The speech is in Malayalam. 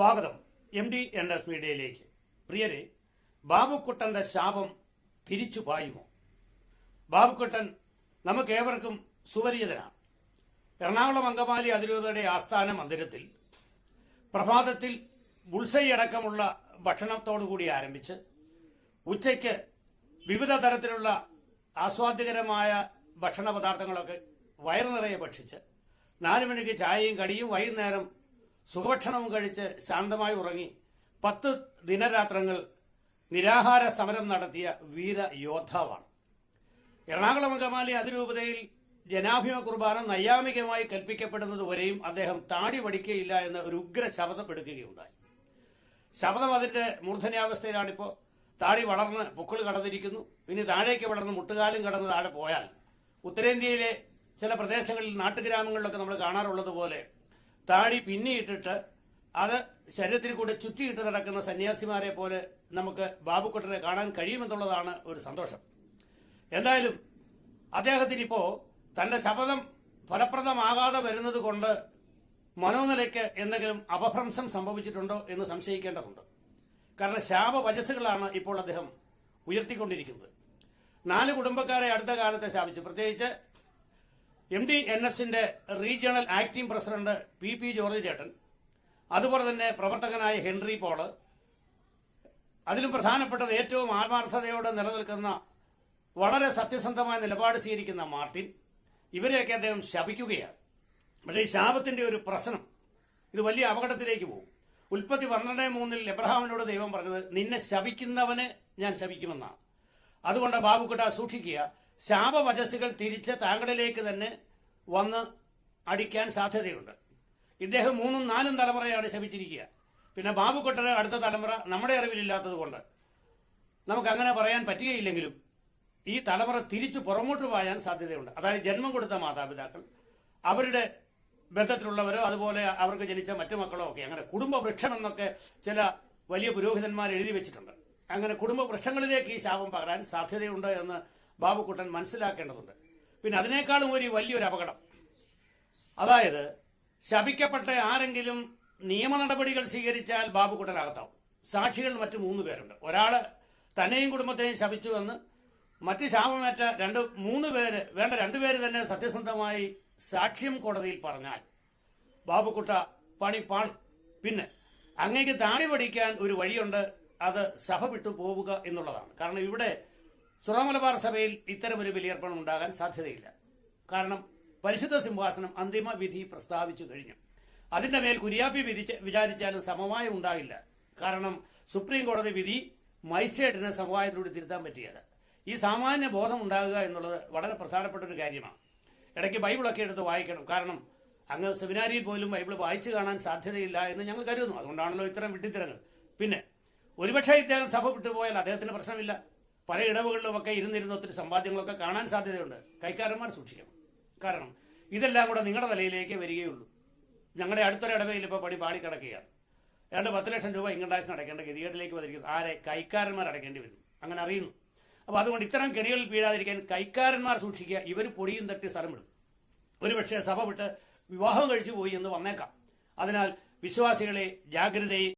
സ്വാഗതം എം ഡി എൻ എസ് മീഡിയയിലേക്ക്. പ്രിയരെ ബാബുക്കുട്ടന്റെ ശാപം തിരിച്ചു പായുമോ? ബാബുക്കുട്ടൻ നമുക്കേവർക്കും സുപരിചിതനാണ്. എറണാകുളം അങ്കമാലി അതിരൂപതയുടെ ആസ്ഥാന മന്ദിരത്തിൽ പ്രഭാതത്തിൽ ബുൾസൈ അടക്കമുള്ള ഭക്ഷണത്തോടുകൂടി ആരംഭിച്ച് ഉച്ചയ്ക്ക് വിവിധ തരത്തിലുള്ള ആസ്വാദ്യകരമായ ഭക്ഷണ പദാർത്ഥങ്ങളൊക്കെ വയറു നിറയെ ഭക്ഷിച്ച് നാല് മണിക്ക് ചായയും കടിയും വൈകുന്നേരം സുഭക്ഷണവും കഴിച്ച് ശാന്തമായി ഉറങ്ങി പത്ത് ദിനരാത്രങ്ങൾ നിരാഹാര സമരം നടത്തിയ വീര യോദ്ധാവാണ്. എറണാകുളം അങ്കമാലി അതിരൂപതയിൽ ജനാഭിമ കുർബാന നൈയാമികമായി കൽപ്പിക്കപ്പെടുന്നത് വരെയും അദ്ദേഹം താടി പഠിക്കുകയില്ല എന്ന് ഒരു ഉഗ്ര ശബ്ദപ്പെടുക്കുകയുണ്ടായി ശബ്ദം അതിന്റെ മൂർധന്യാവസ്ഥയിലാണിപ്പോൾ താടി വളർന്ന് പൊക്കിൾ കടന്നിരിക്കുന്നു. ഇനി താഴേക്ക് വളർന്ന് മുട്ടുകാലും കടന്ന് താഴെ പോയാൽ ഉത്തരേന്ത്യയിലെ ചില പ്രദേശങ്ങളിൽ നാട്ടുഗ്രാമങ്ങളിലൊക്കെ നമ്മൾ കാണാറുള്ളത് പോലെ താടി പിന്നിയിട്ടിട്ട് അത് ശരീരത്തിൽ കൂടെ ചുറ്റിയിട്ട് നടക്കുന്ന സന്യാസിമാരെ പോലെ നമുക്ക് ബാബുക്കുട്ടനെ കാണാൻ കഴിയുമെന്നുള്ളതാണ് ഒരു സന്തോഷം. എന്തായാലും അദ്ദേഹത്തിന് ഇപ്പോൾ തന്റെ ശപഥം ഫലപ്രദമാകാതെ വരുന്നത് കൊണ്ട് മനോനിലയ്ക്ക് എന്തെങ്കിലും അപഭ്രംശം സംഭവിച്ചിട്ടുണ്ടോ എന്ന് സംശയിക്കേണ്ടതുണ്ട്. കാരണം ശാപവചസ്സുകളാണ് ഇപ്പോൾ അദ്ദേഹം ഉയർത്തിക്കൊണ്ടിരിക്കുന്നത്. നാല് കുടുംബക്കാരെ അടുത്ത കാലത്തെ ശാപിച്ചു. പ്രത്യേകിച്ച് എം ഡി എൻ എസിന്റെ regional acting president P P George ചേട്ടൻ അതുപോലെ തന്നെ പ്രവർത്തകനായ ഹെൻറി പോൾ അതിലും പ്രധാനപ്പെട്ടത് ഏറ്റവും ആത്മാർത്ഥതയോടെ നിലനിൽക്കുന്ന വളരെ സത്യസന്ധമായ നിലപാട് സ്വീകരിക്കുന്ന മാർട്ടിൻ. ഇവരെയൊക്കെ അദ്ദേഹം ശപിക്കുകയാണ്. പക്ഷേ ഈ ശാപത്തിന്റെ ഒരു പ്രശ്നം ഇത് വലിയ അപകടത്തിലേക്ക് പോകും. ഉൽപ്പത്തി പന്ത്രണ്ട് മൂന്നിൽ എബ്രഹാമിനോട് ദൈവം പറഞ്ഞത് നിന്നെ ശപിക്കുന്നവന് ഞാൻ ശപിക്കുമെന്നാണ്. അതുകൊണ്ട് ബാബുക്കുട്ട സൂക്ഷിക്കുക. ശാപവചസ്സുകൾ തിരിച്ച് താങ്കളിലേക്ക് തന്നെ വന്ന് അടിക്കാൻ സാധ്യതയുണ്ട്. ഇദ്ദേഹം മൂന്നും നാലും തലമുറയാണ് ശപിച്ചിരിക്കുക പിന്നെ ബാബുക്കുട്ടയുടെ അടുത്ത തലമുറ നമ്മുടെ അറിവിലില്ലാത്തത് കൊണ്ട് നമുക്കങ്ങനെ പറയാൻ പറ്റുകയില്ലെങ്കിലും ഈ തലമുറ തിരിച്ചു പുറമോട്ട് പായാൻ സാധ്യതയുണ്ട്. അതായത് ജന്മം കൊടുത്ത മാതാപിതാക്കൾ അവരുടെ ബന്ധത്തിലുള്ളവരോ അതുപോലെ അവർക്ക് ജനിച്ച മറ്റു മക്കളോ ഒക്കെ അങ്ങനെ കുടുംബ വൃക്ഷം എന്നൊക്കെ ചില വലിയ പുരോഹിതന്മാർ എഴുതി വെച്ചിട്ടുണ്ട്. അങ്ങനെ കുടുംബ വൃക്ഷങ്ങളിലേക്ക് ഈ ശാപം പകരാൻ സാധ്യതയുണ്ട് എന്ന് ബാബുക്കുട്ടൻ മനസ്സിലാക്കേണ്ടതുണ്ട്. പിന്നെ അതിനേക്കാളും ഒരു വലിയൊരു അപകടം. അതായത് ശപിക്കപ്പെട്ട ആരെങ്കിലും നിയമ നടപടികൾ സ്വീകരിച്ചാൽ ബാബുക്കുട്ടനകത്താവും സാക്ഷികൾ മറ്റ് മൂന്ന് പേരുണ്ട്. ഒരാൾ തന്നെയും കുടുംബത്തെയും ശപിച്ചു എന്ന് മറ്റ് ശാപമേറ്റ രണ്ട് മൂന്ന് പേര് വേണ്ട രണ്ടുപേര് തന്നെ സത്യസന്ധമായി സാക്ഷ്യം കോടതിയിൽ പറഞ്ഞാൽ ബാബുക്കുട്ട പണി പാളും പിന്നെ അങ്ങേക്ക് താടി പഠിക്കാൻ ഒരു വഴിയുണ്ട്. അത് സഭ വിട്ടു പോവുക എന്നുള്ളതാണ്. കാരണം ഇവിടെ സുറമലബാർ സഭയിൽ ഇത്തരമൊരു ബലിയർപ്പണം ഉണ്ടാകാൻ സാധ്യതയില്ല. കാരണം പരിശുദ്ധ സിംഹാസനം അന്തിമ വിധി പ്രസ്താവിച്ചു കഴിഞ്ഞു. അതിന്റെ മേൽ കുര്യാപ്പി വിധിച്ച് വിചാരിച്ചാലും സമവായം ഉണ്ടാകില്ല. കാരണം സുപ്രീം കോടതി വിധി മജിസ്ട്രേറ്റിന് സമവായത്തിലൂടെ തിരുത്താൻ പറ്റിയത്. ഈ സാമാന്യ ബോധം ഉണ്ടാകുക എന്നുള്ളത് വളരെ പ്രധാനപ്പെട്ട ഒരു കാര്യമാണ്. ഇടയ്ക്ക് ബൈബിളൊക്കെ എടുത്ത് വായിക്കണം. കാരണം അങ്ങ് സെമിനാരിയിൽ പോലും ബൈബിൾ വായിച്ചു കാണാൻ സാധ്യതയില്ല എന്ന് ഞങ്ങൾ കരുതുന്നു. അതുകൊണ്ടാണല്ലോ ഇത്തരം വിട്ടിത്തരങ്ങൾ പിന്നെ ഒരുപക്ഷെ ഇദ്ദേഹം സഭ വിട്ടുപോയാൽ അദ്ദേഹത്തിന് പ്രശ്നമില്ല. പല ഇടവുകളിലുമൊക്കെ ഇരുന്നിരുന്ന ഒത്തിരി സമ്പാദ്യങ്ങളൊക്കെ കാണാൻ സാധ്യതയുണ്ട്. കൈക്കാരന്മാർ സൂക്ഷിക്കണം. കാരണം ഇതെല്ലാം കൂടെ നിങ്ങളുടെ തലയിലേക്ക് വരികയുള്ളൂ. ഞങ്ങളുടെ അടുത്തൊരിടവയിൽ ഇപ്പോൾ പടി പാളിക്കിടക്കുകയാണ് ഏതാണ്ട് പത്ത് ലക്ഷം രൂപ ഇൻകം ടാക്സിന് അടയ്ക്കേണ്ട ഗതികേട്ടിലേക്ക് വന്നിരിക്കുന്നു. ആരെ? കൈക്കാരന്മാർ അടയ്ക്കേണ്ടി വരും. അങ്ങനെ അറിയുന്നു. അപ്പോൾ അതുകൊണ്ട് ഇത്തരം കെണികളിൽ വീഴാതിരിക്കാൻ കൈക്കാരന്മാർ സൂക്ഷിക്കുക. ഇവർ പൊടിയും തട്ടി സ്ഥലം വിടും. ഒരുപക്ഷെ സഭ വിട്ട് വിവാഹം കഴിച്ചു പോയി എന്ന് വന്നേക്കാം. അതിനാൽ വിശ്വാസികളെ ജാഗ്രതയെ